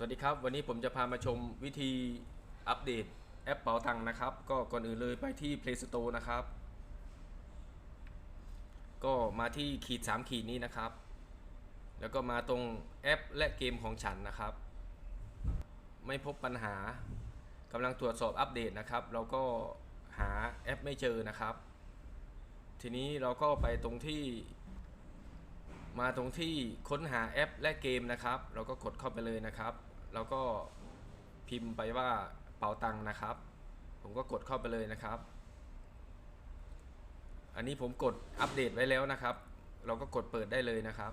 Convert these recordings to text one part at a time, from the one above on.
สวัสดีครับ วันนี้ผมจะพามาชมวิธีอัปเดตแอปเป๋าตังค์นะครับ ก็ก่อนอื่นเลยไปที่ Play Store นะครับ ก็มาที่ขีด 3 ขีดนี้นะครับ แล้วก็มาตรงแอปและเกมของฉันนะครับ ไม่พบปัญหากำลังตรวจสอบอัปเดตนะครับ เราก็หาแอปไม่เจอนะครับ ทีนี้เราก็ไปตรงที่ มาตรงที่ค้นหาแอปและเกมนะครับ เราก็กดเข้าไปเลยนะครับ แล้วก็พิมพ์ไปว่าเป๋าตังค์นะครับ ผมก็กดเข้าไปเลยนะครับ อันนี้ผมกดอัปเดตไว้แล้วนะครับ เราก็กดเปิดได้เลยนะครับ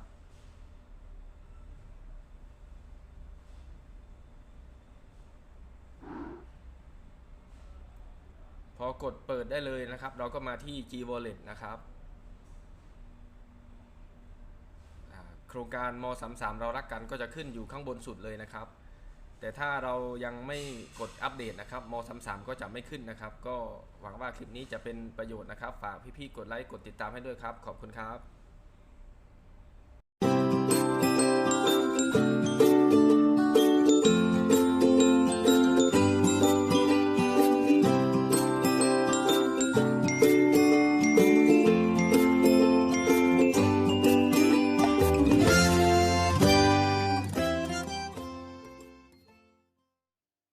พอกดเปิดได้เลยนะครับ เราก็มาที่ G Wallet นะครับ อ่าโครงการม 33 เรารักกันก็จะขึ้นอยู่ข้างบนสุดเลยนะครับ แต่ถ้าเรายังไม่กดอัปเดตนะครับม 33 ก็จะไม่ขึ้นนะครับ ก็หวังว่าคลิปนี้จะเป็นประโยชน์นะครับ ฝากพี่ๆกดไลค์กดติดตามให้ด้วยครับ ขอบคุณครับ